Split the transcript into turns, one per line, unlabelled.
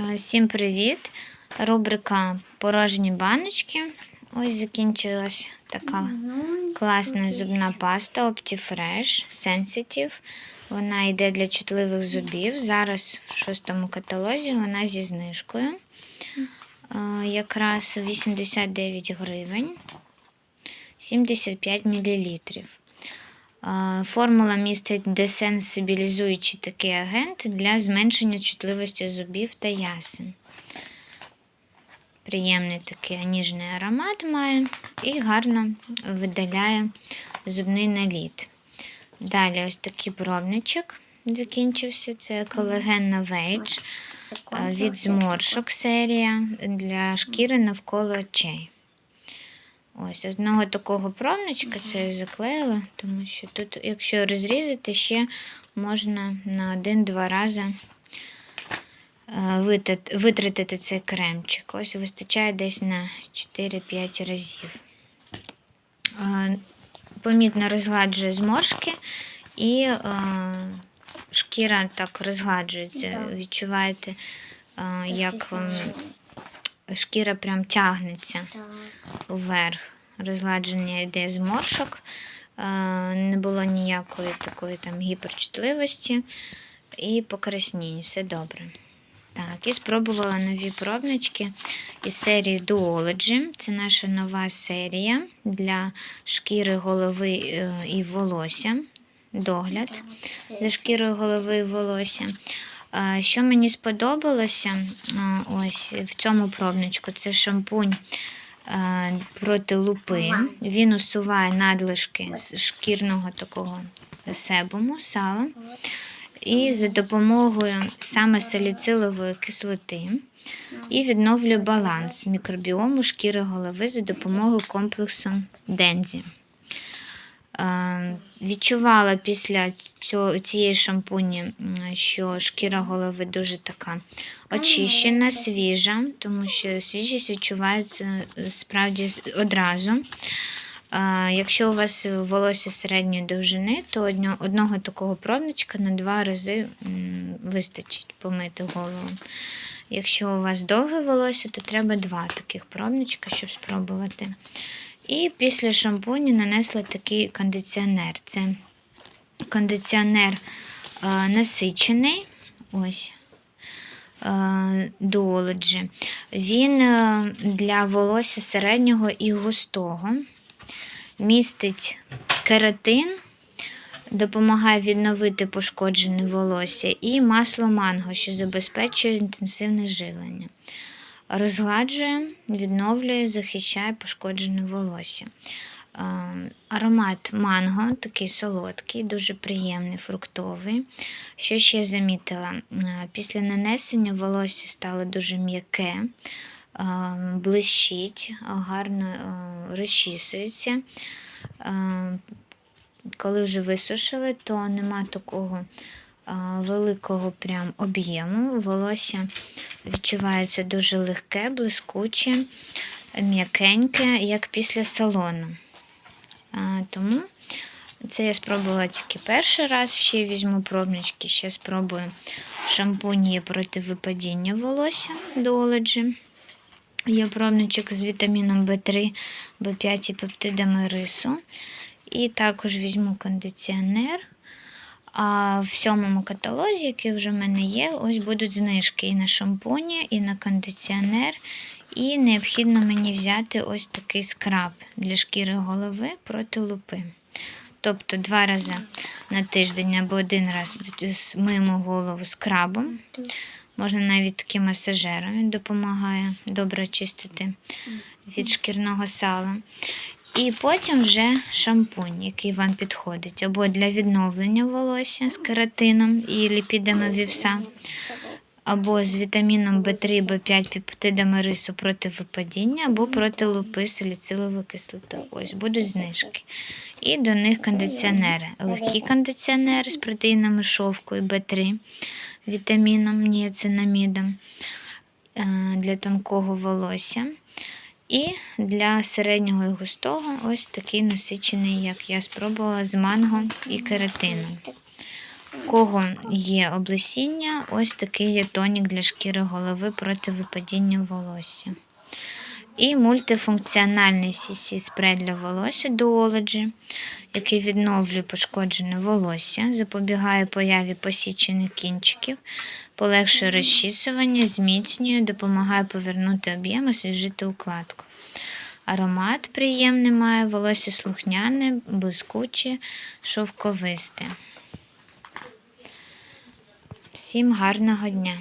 Е, Всім привіт! Рубрика Порожні баночки. Ось закінчилась така класна зубна паста Optifresh Sensitive. Вона йде для чутливих зубів. Зараз в шостому каталозі вона зі знижкою. Е, Якраз 89 гривень 75 мл. Формула містить десенсибілізуючий такий агент для зменшення чутливості зубів та ясен. Приємний такий ніжний аромат має і гарно видаляє зубний наліт. Далі ось такий пробничок закінчився. Це вейдж е, від зморшок серія для шкіри навколо очей. Ось одного такого пробничка це я заклеїла, тому що тут, якщо розрізати, ще можна на один-два рази е, витратити цей кремчик. Ось вистачає десь на 4-5 разів. Е, Помітно розгладжує зморшки і е, шкіра так розгладжується. Відчуваєте, як ем, шкіра прям тягнеться вверх. Розгладження йде зморшок, е, не було ніякої такої там гіперчутливості і покраснінь, все добре. Так, і спробувала нові пробнички із серії Duology. Це наша нова серія для шкіри голови е, і волосся. Догляд за шкірою голови і волосся. Що мені сподобалося ось в цьому пробничку, це шампунь проти лупи. Він усуває надлишки з шкірного такого себуму, сала. І за допомогою саме саліцилової кислоти і відновлює баланс мікробіому шкіри голови за допомогою комплексу Дензі. Відчувала після цього, цієї шампуні, що шкіра голови дуже така очищена, свіжа, тому що свіжість відчувається е, справді одразу. Якщо у вас волосся середньої довжини, то одного такого пробничка на два рази вистачить помити голову. Якщо у вас довге волосся, то треба два таких пробничка, щоб спробувати. І після шампуню нанесла такий кондиціонер. Це кондиціонер е, насичений. Ось. е, Він е, для волосся середнього і густого. Містить кератин, допомагає відновити пошкоджене волосся, і масло манго, що забезпечує інтенсивне живлення розгладжує, відновлює, захищає пошкоджене волосся. Е, Аромат манго, такий солодкий, дуже приємний, фруктовий. Що ще замітила? Е, Після нанесення волосся стало дуже м'яке, е, блищить, гарно розчісується. Коли вже висушили, то нема такого великого прям об'єму. Волосся відчувається дуже легке, блискуче, м'якеньке, як після салону. Тому це я спробувала тільки перший раз, ще візьму пробнички, ще спробую шампунь є проти випадіння волосся Duology. Є пробничок з вітаміном В3, В5 і пептидами рису. І також візьму кондиціонер. А в сьомому каталозі, який вже в мене є, ось будуть знижки і на шампуні, і на кондиціонер. І необхідно мені взяти ось такий скраб для шкіри голови проти лупи. Тобто два рази на тиждень або один раз миємо голову скрабом. Можна навіть таким масажером, він допомагає добре чистити від шкірного сала. І потім вже шампунь, який вам підходить, або для відновлення волосся з кератином і ліпідами вівса, або з вітаміном В3, В5, пептидами рису проти випадіння, або проти лупи саліциловою кислотою. Ось будуть знижки. І до них кондиціонери. Легкі кондиціонери з протеїнами шовку і В3, вітаміном, ніацинамідом е, для тонкого волосся. І для середнього і густого ось такий насичений, як я спробувала, з манго і кератином. У кого є облесіння, ось такий є тонік для шкіри голови проти випадіння волосся. І мультифункціональний CC спрей для волосся Duology, який відновлює пошкоджене волосся, запобігає появі посічених кінчиків, полегшує розчісування, зміцнює, допомагає повернути об'єм, освіжити укладку. Аромат приємний має, волосся слухняне, блискуче, шовковисте. Всім гарного дня!